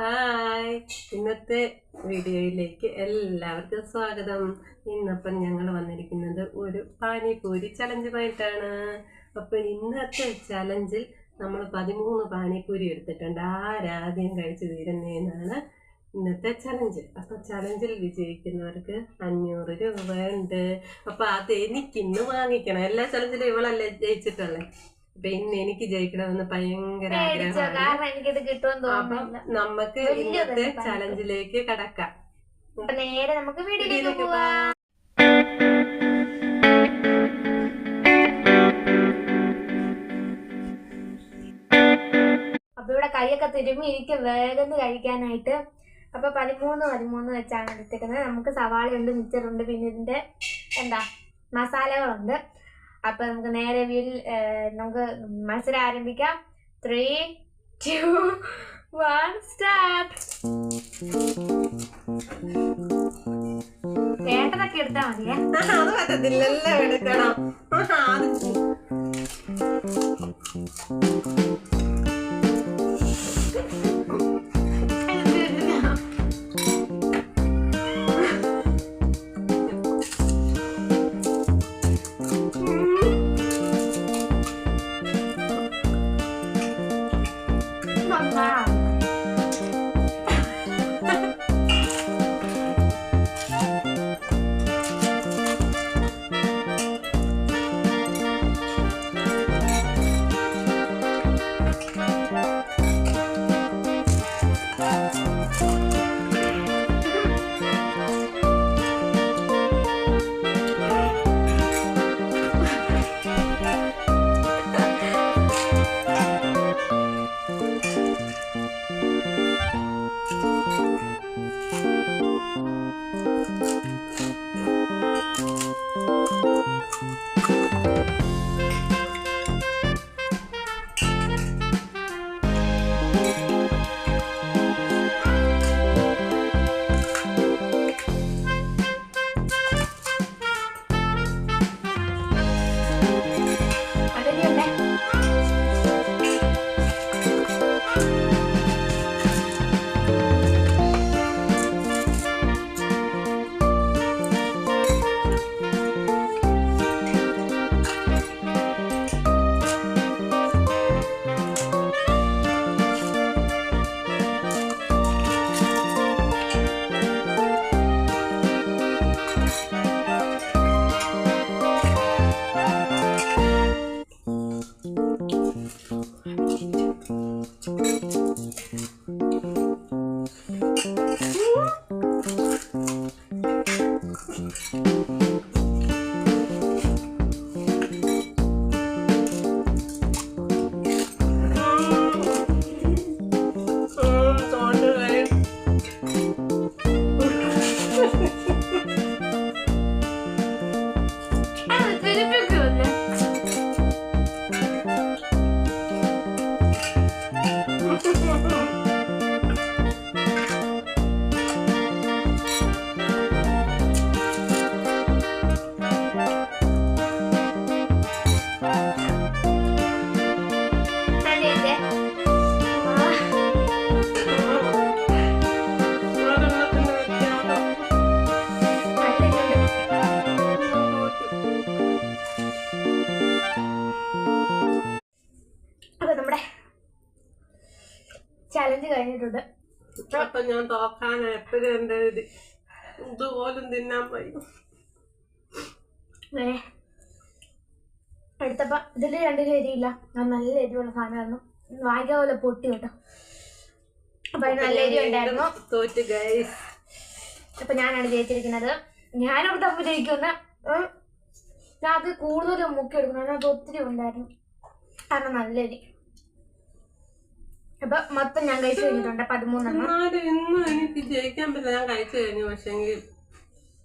Hi. ഇന്നത്തെ വീഡിയോയിലേക്ക് എല്ലാവർക്കും സ്വാഗതം. ഇന്നപ്പം ഞങ്ങൾ വന്നിരിക്കുന്നത് ഒരു പാനിപൂരി ചലഞ്ചുമായിട്ടാണ്. അപ്പം ഇന്നത്തെ ചലഞ്ചിൽ നമ്മൾ പതിമൂന്ന് പാനിപൂരി എടുത്തിട്ടുണ്ട്. ആരാദ്യം കഴിച്ചു തീരുന്നതെന്നാണ് ഇന്നത്തെ ചലഞ്ച് അപ്പൊ ചലഞ്ചിൽ വിജയിക്കുന്നവർക്ക് അഞ്ഞൂറ് രൂപ ഉണ്ട് അപ്പൊ അത് എനിക്കിന്ന് വാങ്ങിക്കണം. എല്ലാ ചലഞ്ചിലും ഇവളല്ലേ ജയിച്ചിട്ടുള്ളത് അപ്പൊ ഇന്ന് എനിക്ക് ജയിക്കണമെന്ന് ഭയങ്കര ആഗ്രഹമാണ്. അപ്പം നമുക്ക് ഇന്നത്തെ. ചലഞ്ചിലേക്ക് കടക്കാം. നേരെ നമുക്ക് വീട്ടിലേക്ക് പോവാം. അപ്പൊ ഇവിടെ കൈയൊക്കെ തിരുമ്മി എനിക്ക് വേഗം കഴിക്കാനായിട്ട്. അപ്പൊ പതിമൂന്ന് പതിമൂന്ന് വെച്ചാണ് എടുത്തിരിക്കുന്നത് നമുക്ക് സവാളയുണ്ട് മിച്ചറുണ്ട് പിന്നെ ഇതിന്റെ എന്താ മസാലകളുണ്ട്. അപ്പൊ നമുക്ക് നേരെ വീൽ നമുക്ക് മത്സരം ആരംഭിക്കാം ത്രീ ടു വൺ സ്റ്റാർട്ട് കേട്ടതൊക്കെ എടുത്താൽ മതിയേ. അത് പറ്റത്തില്ലല്ലോ എടുക്കണം. ആഹാ, അത് ചലഞ്ച് കഴിഞ്ഞിട്ടുണ്ട്. അപ്പൊ ഞാൻ തോക്കാൻ എപ്പോഴും എന്റെ ഇത് ഇതുപോലും തിന്നാൻ പോയി എടുത്തപ്പോ ഇതിൽ രണ്ടിലും എരിയില്ല. ഞാൻ നല്ല എരിവുള്ള സാധനമായിരുന്നു. വായിക്ക പോലെ പൊട്ടി കേട്ടോ. അപ്പൊ നല്ല എരി ഉണ്ടായിരുന്നു. തോറ്റ് ഗൈസ് അപ്പൊ ഞാനാണ് ജയിച്ചിരിക്കുന്നത്. ഞാനവിടെ തമ്മിൽ ജയിക്കുന്ന ഞാൻ അത് കൂടുതൽ മുക്കി എടുക്കണം അതിനകത്ത് ഒത്തിരി ഉണ്ടായിരുന്നു. കാരണം നല്ല എരി. അപ്പൊ മൊത്തം ഞാൻ കഴിച്ചു കഴിഞ്ഞിട്ടുണ്ട്. പതിമൂന്നെണ്ണം. ഇന്ന് എനിക്ക് ജയിക്കാൻ പറ്റില്ല. ഞാൻ കഴിച്ചു കഴിഞ്ഞു. പക്ഷെങ്കിൽ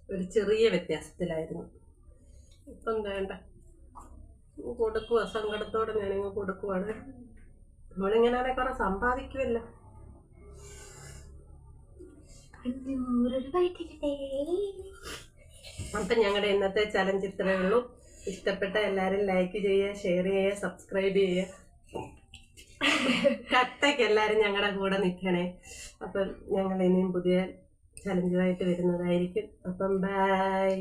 ഒരു ചെറിയ വ്യത്യാസത്തിലായിരുന്നു. ഇപ്പം വേണ്ട? കൊടുക്കുക സങ്കടത്തോടെ ഞാനിങ്ങ് കൊടുക്കുവാണ്. നമ്മളിങ്ങനെ കുറെ സമ്പാദിക്കുമല്ലോ അപ്പം ഞങ്ങളുടെ ഇന്നത്തെ ചലഞ്ച് ഇത്രയേ ഉള്ളൂ. ഇഷ്ടപ്പെട്ട എല്ലാവരും ലൈക്ക് ചെയ്യുക ഷെയർ ചെയ്യുക സബ്സ്ക്രൈബ് ചെയ്യുക. കട്ടയ്ക്ക് എല്ലാവരും ഞങ്ങളുടെ കൂടെ നിൽക്കണേ അപ്പം ഞങ്ങൾ ഇനിയും പുതിയ ചലഞ്ചുമായിട്ട് വരുന്നതായിരിക്കും. അപ്പം ബൈ